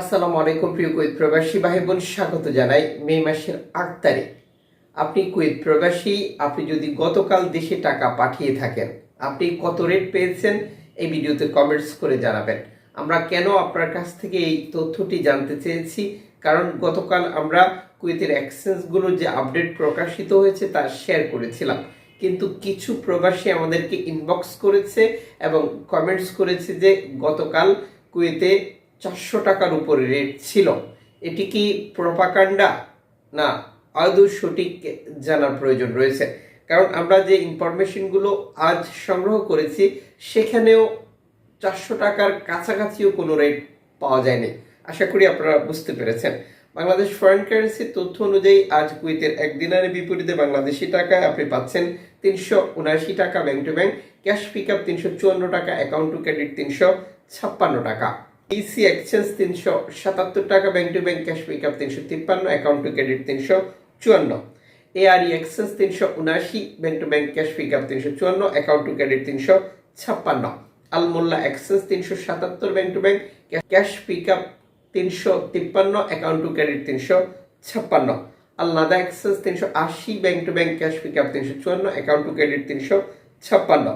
আসসালামু আলাইকুম প্রিয় কুয়েত প্রবাসী ভাই বোন স্বাগত জানাই মে মাসের আট তারিখ। আপনি কুয়েত প্রবাসী, আপনি যদি গতকাল দেশে টাকা পাঠিয়ে থাকেন, আপনি কত রেট পেয়েছেন এই ভিডিওতে কমেন্টস করে জানাবেন। আমরা কেন আপনার কাছ থেকে এই তথ্যটি জানতে চেয়েছি? কারণ গতকাল আমরা কুয়েতের এক্সচেঞ্জগুলোর যে আপডেট প্রকাশিত হয়েছে তা শেয়ার করেছিলাম। কিন্তু কিছু প্রবাসী আমাদেরকে ইনবক্স করেছে এবং কমেন্টস করেছে যে গতকাল কুয়েতে চারশো টাকার উপরে রেট ছিল। এটি কি প্রপাকাণ্ডা না, আদৌ সঠিক জানার প্রয়োজন রয়েছে। কারণ আমরা যে ইনফরমেশনগুলো আজ সংগ্রহ করেছি, সেখানেও চারশো টাকার কাছাকাছিও কোনো রেট পাওয়া যায়নি। আশা করি আপনারা বুঝতে পেরেছেন। বাংলাদেশ ফরেন কারেন্সির তথ্য অনুযায়ী আজ কুয়েতের এক বিপরীতে বাংলাদেশি টাকায় আপনি পাচ্ছেন তিনশো উনআশি টাকা bank to bank cash pick up তিনশো চুয়ান্ন টাকা অ্যাকাউন্ট টু ক্রেডিট তিনশো ছাপ্পান্ন টাকা। ইসি এক্সচেঞ্জ তিনশো সাতাত্তর টাকা bank to bank cash pick up তিনশো তিপ্পান্ন অ্যাকাউন্ট টু ক্রেডিট তিনশো চুয়ান্ন। এআরই এক্সচেঞ্জ তিনশো উনআশি bank to bank cash pick up তিনশো চুয়ান্ন অ্যাকাউন্ট টু ক্রেডিট তিনশো ছাপ্পান্ন। আলমোল্লা এক্সচেঞ্জ তিনশো সাতাত্তর bank to bank cash pick up তিনশো তিপ্পান্ন অ্যাকাউন্ট টু ক্রেডিট তিনশো ছাপ্পান্ন। আলনাদা এক্সচেঞ্জ তিনশো আশি bank to bank cash pick up তিনশো চুয়ান্ন অ্যাকাউন্ট টু ক্রেডিট তিনশো ছাপ্পান্ন।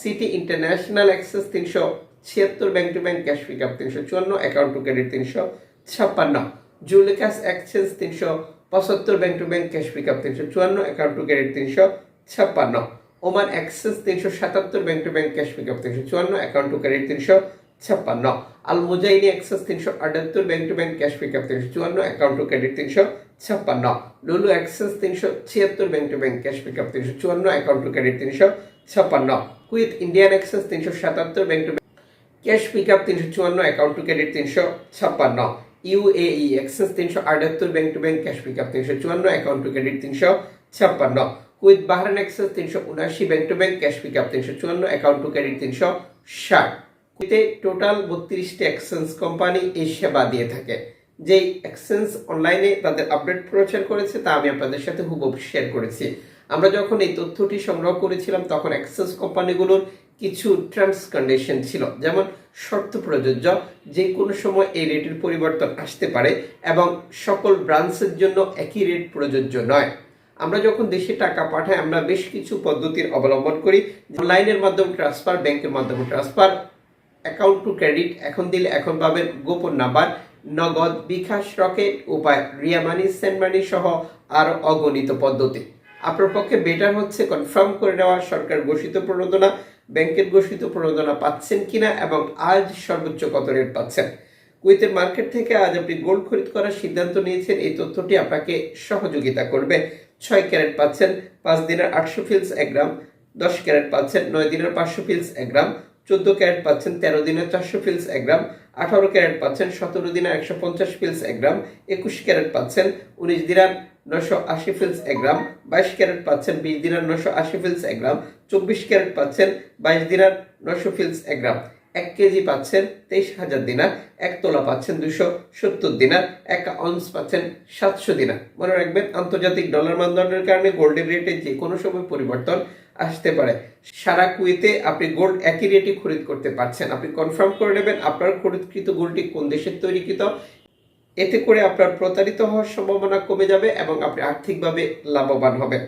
সিটি ইন্টারন্যাশনাল এক্সেস তিনশো ছিয়াত্তর bank to bank cash pick up তিনশো চুয়ান্ন অ্যাকাউন্ট টু ক্রেডিট তিনশো ছাপ্পান্ন জুলিকাস এক্সচেঞ্জ তিনশো পঁচাত্তর bank to bank cash pick up তিনশো চুয়ান্ন অ্যাকাউন্ট টু ক্রেডিট তিনশো ছাপ্পান্ন ওমান এক্সেস তিনশো সাতাত্তর bank to bank cash pick up তিনশো চুয়ান্ন অ্যাকাউন্ট টু ক্রেডিট তিনশো ছাপ্পান্ন আল মুজাইনি এক্সেস তিনশো আটাত্তর bank to bank cash pick up তিনশো চুয়ান্ন অ্যাকাউন্ট টু ক্রেডিট তিনশো ছাপ্পান্ন লুলু এক্সেস তিনশো ছিয়াত্তর bank to bank cash pick up তিনশো চুয়ান্ন অ্যাকাউন্ট টু ক্রেডিট তিনশো ছাপ্পান্ন কুইথ ইন্ডিয়ান এক্সেস তিনশো সাতাত্তর bank to cash pick up তিনশো চুয়ান্ন অ্যাকাউন্ট টু ক্রেডিট তিনশো ছাপ্পান্ন ইউএই এক্সেস তিনশো আটাত্তর bank to bank cash pick up তিনশো চুয়ান্ন অ্যাকাউন্ট টু ক্রেডিট তিনশো ছাপ্পান্ন কুইথ বাহারান এক্সেস তিনশো উনআশি bank to bank cash pick up তিনশো চুয়ান্ন অ্যাকাউন্ট টু ক্রেডিট তিনশো ষাট। কুইতে টোটাল বত্রিশটি এক্সচেঞ্জ কোম্পানি এই সেবা দিয়ে থাকে। যেই এক্সচেঞ্জ অনলাইনে তাদের আপডেট প্রচার করেছে, তা আমি আপনাদের সাথে হুবহু শেয়ার করেছি। আমরা যখন এই তথ্যটি সংগ্রহ করেছিলাম, তখন এক্সচেঞ্জ কোম্পানিগুলোর কিছু টার্মস কন্ডিশন ছিল, যেমন শর্ত প্রযোজ্য, যে কোনো সময় এই রেটের পরিবর্তন আসতে পারে এবং সকল ব্রাঞ্চের জন্য একই রেট প্রযোজ্য নয়। আমরা যখন দেশে টাকা পাঠাই, আমরা বেশ কিছু পদ্ধতির অবলম্বন করি। অনলাইনের মাধ্যমে ট্রান্সফার ব্যাংকের মাধ্যমে ট্রান্সফার অ্যাকাউন্ট টু ক্রেডিট এখন দিলে এখন পাবেন গোপন নাম্বার, নগদ, বিকাশ, রকেট, উপায়, রিয়া মানি সেন্ড মানি সহ আরও অগণিত পদ্ধতি। আপনার পক্ষে বেটার হচ্ছে কনফার্ম করে নেওয়া সরকার ঘোষিত প্রণোদনা, ব্যাংকের ঘোষিত প্রণোদনা পাচ্ছেন কিনা এবং আজ সর্বোচ্চ কত রেট পাচ্ছেন? কুয়েতের মার্কেট থেকে আজ আপনি গোল্ড খরিদ করার সিদ্ধান্ত নিয়েছেন, এই তথ্যটি আপনাকে সহযোগিতা করবে। ছয় ক্যারেট পাচ্ছেন, পাঁচ দিনের আটশো ফিলস এক গ্রাম, দশ ক্যারেট পাচ্ছেন, নয় দিনের পাঁচশো ফিলস এক গ্রাম। চোদ্দ ক্যারেট পাচ্ছেন তেরো দিনে চারশো ফিলস এক গ্রাম, আঠারো ক্যারেট পাচ্ছেন সতেরো দিনে একশো পঞ্চাশ ফিলস এক গ্রাম, একুশ ক্যারেট পাচ্ছেন উনিশ দিনার নশো আশি ফিলস এক গ্রাম, বাইশ ক্যারেট পাচ্ছেন বিশ দিনার নশো আশি ফিলস এক গ্রাম, চব্বিশ ক্যারেট পাচ্ছেন বাইশ দিনার নশো ফিলস এক গ্রাম। এক কেজি পাচ্ছেন তেইশ হাজার দিনার, এক তোলা পাচ্ছেন দুশো সত্তর দিনার, এক অন্স পাচ্ছেন সাতশো দিনার। মনে রাখবেন, আন্তর্জাতিক ডলার মানদণ্ডের কারণে গোল্ডের রেটে যে কোনো সময় পরিবর্তন আসতে পারে। সারা কুয়েতে আপনি গোল্ড একই রেটে খরিদ করতে পারছেন। আপনি কনফার্ম করে নেবেন আপনার খরিদকৃত গোল্ডটি কোন দেশের তৈরিকৃত। এতে করে আপনার প্রতারিত হওয়ার সম্ভাবনা কমে যাবে এবং আপনি আর্থিকভাবে লাভবান হবেন।